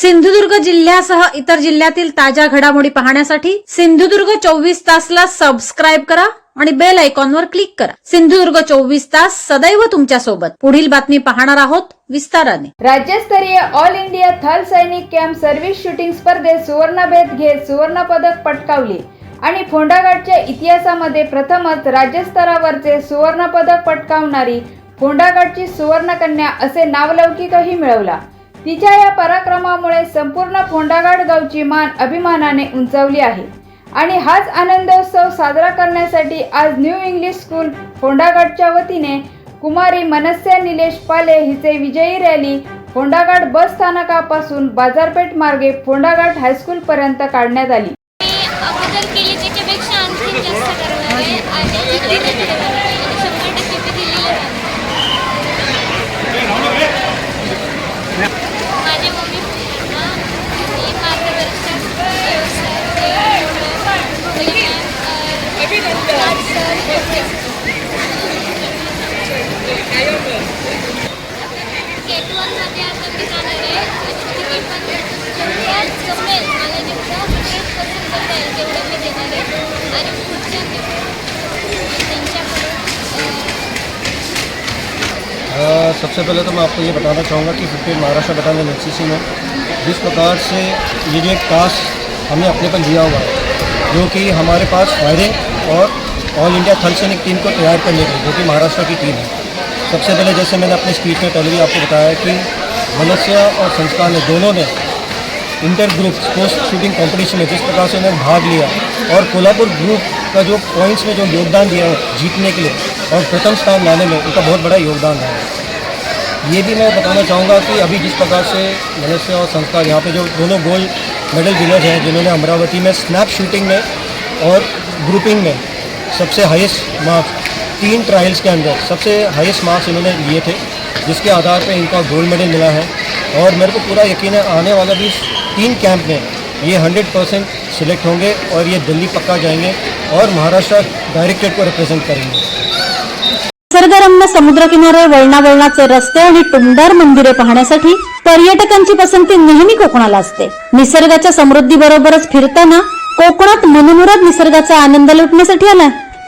सिंधुदुर्ग जिल्ह्यासह इतर जिल्ह्यातील ताज्या घडामोडी पाहण्यासाठी सिंधुदुर्ग चोवीस तासला सबस्क्राईब करा आणि बेल आयकॉनवर क्लिक करा. सिंधुदुर्ग चोवीस तास सदैव तुमच्यासोबत. पुढील बातमी पाहणार आहोत विस्ताराने. राज्यस्तरीय ऑल इंडिया थल सैनिक कॅम्प सर्व्हिस शूटिंग स्पर्धेत सुवर्णभेद घेत सुवर्णपदक पटकावले. आणि फोंडाघाटच्या इतिहासामध्ये प्रथमच राज्यस्तरावरचे सुवर्णपदक पटकावणारी फोंडाघाटची सुवर्णकन्या असे नावलौकिकही मिळवला. तिच्या या पराक्रमामुळे संपूर्ण फोंडाघाट गावची मान अभिमानाने उंचावली आहे. आणि हाच आनंदोत्सव साजरा करण्यासाठी आज न्यू इंग्लिश स्कूल फोंडाघाटच्या वतीने कुमारी मनस्या निलेश पाले हिचे विजयी रॅली फोंडाघाट बस स्थानकापासून बाजारपेठ मार्गे फोंडाघाट हायस्कूल पर्यंत काढण्यात आली. अगोदर केली त्याच्यापेक्षा आणखी जास्त करणार सबसे पहले तो मैं आपको ये बताना चाहूँगा कि फिफ्टीन महाराष्ट्र बटालियन एन में जिस प्रकार से ये जो एक टास्क हमने अपने पर लिया हुआ है, जो कि हमारे पास फायरिंग और ऑल इंडिया थल सैनिक टीम को तैयार करने की जो कि महाराष्ट्र की टीम है। सबसे पहले जैसे मैंने अपने स्पीच में पहले भी आपको बताया कि मनस्य और संस्कार ने दोनों ने inter group sports shooting competition में जिस प्रकार से उन्होंने भाग लिया और कोल्हापुर ग्रुप का जो पॉइंट्स में जो योगदान दिया जीतने के लिए और प्रथम स्थान लाने में उनका बहुत बड़ा योगदान रहा। है ये भी मैं बताना चाहूँगा कि अभी जिस प्रकार से मनुष्य और संस्कार यहाँ पे जो दोनों गोल्ड मेडल विनर हैं, जिन्होंने अमरावती में स्नैप शूटिंग में और ग्रुपिंग में सबसे हाईएस्ट मार्क्स तीन ट्रायल्स के अंदर सबसे हाईएस्ट मार्क्स इन्होंने लिए थे जिसके आधार पे इनका गोल्ड मेडल मिला है। और मेरे को पूरा यकीन है आने वाला भी तीन कैंप में ये 100 परसेंट सिलेक्ट होंगे और ये दिल्ली पक्का जाएंगे और महाराष्ट्र डायरेक्टेड को रिप्रेजेंट करेंगे। निसर्गरम्य समुद्रकिनारे वळणावळणाचे रस्ते आणि टुमदार मंदिरे पाहण्यासाठी पर्यटकांची पसंती नेहमी कोकणाला असते. निसर्गाच्या समृद्धी बरोबरच फिरताना कोकणात मनमुराद निसर्गाचा आनंद लुटण्यासाठी आला